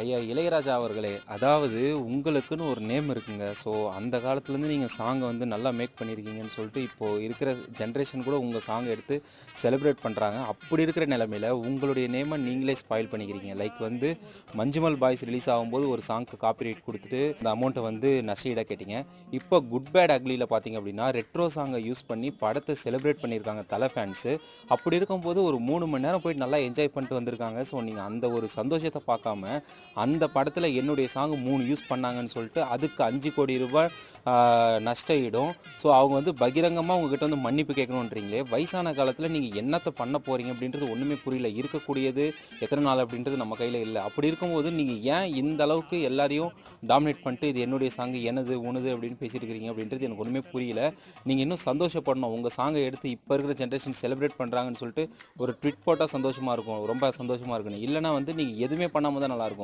ஐயா இளையராஜா அவர்களே அதாவது உங்களுக்குன்னு ஒரு நேம் இருக்குங்க. ஸோ அந்த காலத்துலேருந்து நீங்கள் சாங்கை வந்து நல்லா மேக் பண்ணியிருக்கீங்கன்னு சொல்லிட்டு இப்போது இருக்கிற ஜென்ரேஷன் கூட உங்கள் சாங்கை எடுத்து செலிப்ரேட் பண்ணுறாங்க அப்படி இருக்கிற நிலமையில உங்களுடைய நேமை நீங்களே ஸ்பாயில் பண்ணிக்கிறீங்க. லைக் வந்து மஞ்சுமல் பாய்ஸ் ரிலீஸ் ஆகும்போது ஒரு சாங்க்கு காப்பிரைட் கொடுத்துட்டு அந்த அமௌண்ட்டை வந்து நஷ்டஈடாக கேட்டிங்க. இப்போ குட் பேட் அக்லியில் பார்த்தீங்க அப்படின்னா ரெட்ரோ சாங்கை யூஸ் பண்ணி படத்தை செலிப்ரேட் பண்ணியிருக்காங்க தலை ஃபேன்ஸு அப்படி இருக்கும்போது ஒரு மூணு மணி நேரம் போயிட்டு நல்லா என்ஜாய் பண்ணிட்டு வந்திருக்காங்க. ஸோ நீங்கள் அந்த ஒரு சந்தோஷத்தை பார்க்காம அந்த படத்தில் என்னுடைய சாங் மூணு யூஸ் பண்ணாங்கன்னு சொல்லிட்டு அதுக்கு அஞ்சு கோடி ரூபாய் நஷ்டம் நஷ்ட ஈடும் ஸோ அவங்க வந்து பகிரங்கமாக உங்ககிட்ட வந்து மன்னிப்பு கேட்கணுன்றீங்களே வயசான காலத்தில் நீங்கள் என்னத்தை பண்ண போகிறீங்க அப்படின்றது ஒன்றுமே புரியல. இருக்கக்கூடியது எத்தனை நாள் அப்படின்றது நம்ம கையில் இல்லை. அப்படி இருக்கும்போது நீங்கள் ஏன் இந்த அளவுக்கு எல்லாரையும் டாமினேட் பண்ணிட்டு இது என்னுடைய சாங் எனது உனது அப்படின்னு பேசிட்டு இருக்கிறீங்க அப்படின்றது எனக்கு ஒன்றுமே புரியல. நீங்கள் இன்னும் சந்தோஷப்படணும். உங்கள் சாங்கை எடுத்து இப்போ இருக்கிற ஜென்ரேஷன் செலிப்ரேட் பண்ணுறாங்கன்னு சொல்லிட்டு ஒரு ட்விட் போட்டால் சந்தோஷமாக இருக்கும். ரொம்ப சந்தோஷமாக இருக்கணும். இல்லைனா வந்து நீங்கள் எதுவுமே பண்ணாமல் தான் நல்லாயிருக்கும்